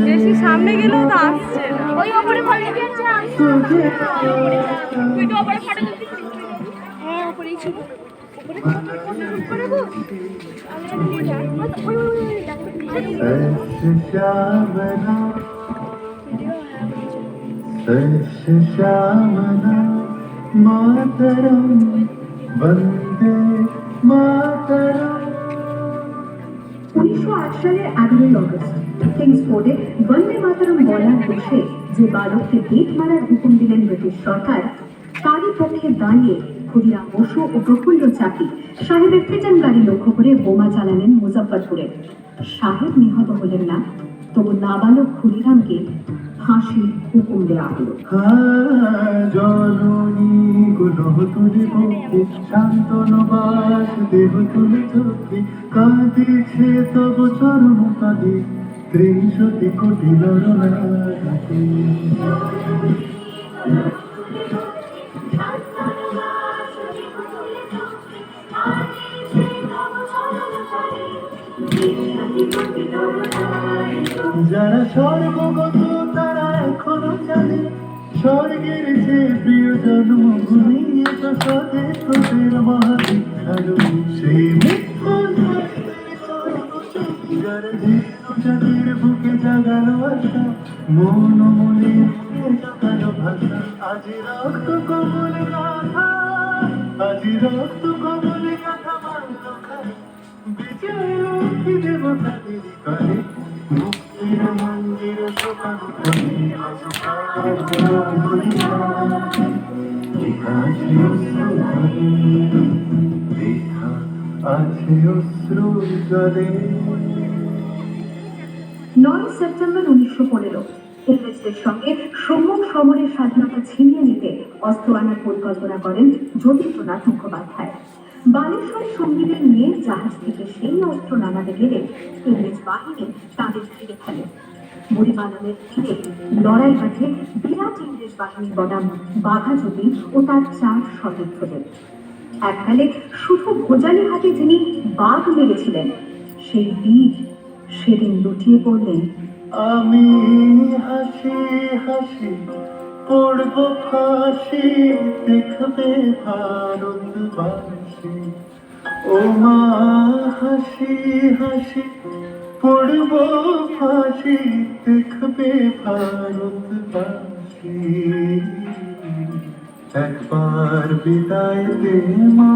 বেশি সামনে গেলেও তো আসছে না। ওই ওপরে ফটো তুই মাতরম বন্দে মাতরম উনিশশো আট সালের আঠারোই অগস্ট। কিংসফোর্ডে বন্দে মাতরম বলার দোষে যে বালককে বেত মারার হুকুম দিলেন ব্রিটিশ সরকার, তারই পক্ষে দাঁড়িয়ে ক্ষুদিরাম বসু ও প্রফুল্ল চাকি সাহেবের ফিটন গাড়ি লক্ষ্য করে বোমা চালালেন মুজফ্ফরপুরে। সাহেব নিহত হলেন না, তবু নাবালক ক্ষুদিরামকে ফাঁসির হুকুম দেওয়া হলো। ভক্তি শান্তনবাস দেহ তুলি চক্রি কাঁদিছে তব চরণ কাঁদি ত্রিশতি কোটি নরনারী যারা স্বর্গগত, তারা এখনও জানে, স্বর্গের যে প্রিয় জন্মভূমি তোদের মহাদীক্ষার সেই মুখ্য যার জাতির বুকে জাগানো আশা, মন মনে জাগানো ভাষা। আজ রক্ত কমল গাথা, আজ রক্ত কমল গাথা মানল বিজয় লক্ষ্মী দেবতাদের করে মুক্তির মন্দির শোকানো আছে অশ্রু জলে। নয় সেপ্টেম্বর উনিশশো পনেরো। ইংরেজদের সঙ্গে সম্মুখ সমরের স্বাধীনতা ছিনিয়ে নিতে অস্ত্র আনার পরিকল্পনা করেন যতীন্দ্রনাথ মুখোপাধ্যায়। বালেশ্বরী সঙ্গীদের নিয়ে জাহাজ থেকে সেই অস্ত্র নামাতে গেলে ইংরেজ বাহিনী তাদের ঘিরে ফেলে। বুড়িবালামের তীরে লড়াই বাঁধে বিরাট ইংরেজ বাহিনীর বনাম বাঘা যতীন ও তার চার সতীর্থদের। এককালে শুধু ভোজালি হাতে যিনি বাঘ মেরেছিলেন, সেই বীর সেদিন লুটিয়ে পড়লেন, আমি হাসি হাসি পড়ব ফাঁসি, দেখবে ভারতবাসী। ও মা, হাসি হাসি পড়ব ফাঁসি, দেখবে ভারতবাসী। একবার বিদায় দে মা,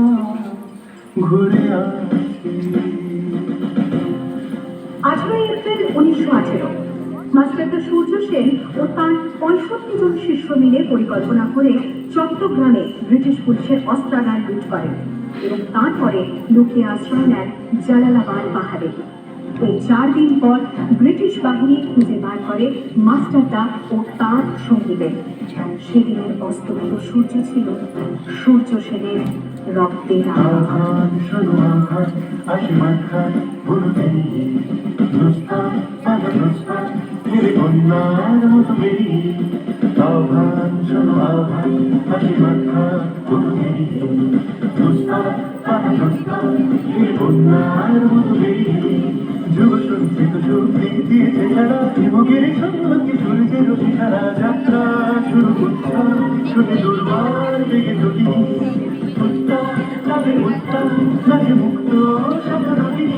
ঘুরে আসি। আঠারোই এপ্রিল উনিশশো আঠেরো। মাস্টারদা সূর্য সেন ও তার পঁয়ষট্টি জন শিষ্য মিলে পরিকল্পনা করে চট্টগ্রামে ব্রিটিশ পুলিশের অস্ত্রাগার লুট করেন এবং তারপরে লুকিয়ে আশ্রয় নেন জালালাবাদ পাহাড়ে। এই চার দিন পর ব্রিটিশ বাহিনী খুঁজে বার করে মাস্টারদা ও তার সঙ্গীদের। সেদিনের অস্তমিত সূর্য ছিল। সূর্য সেনের রক্তের আঘাত যাত্রা শুরু করছে ছোটে দুর্বার বেগে দুটি উত্তম নামে উত্তম নামে মুক্ত সতরী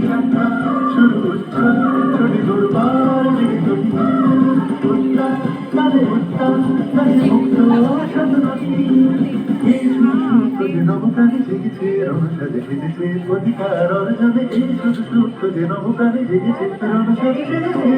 যাত্রা শুরু উত্তম ছোটে দুর্বার নবপ্রাণী জেগেছে রণসাজে সেজেছে অধিকার অর্জনে এই সুসুপ্ত যে নবপ্রাণী জেগেছে রণসাজে সেজেছে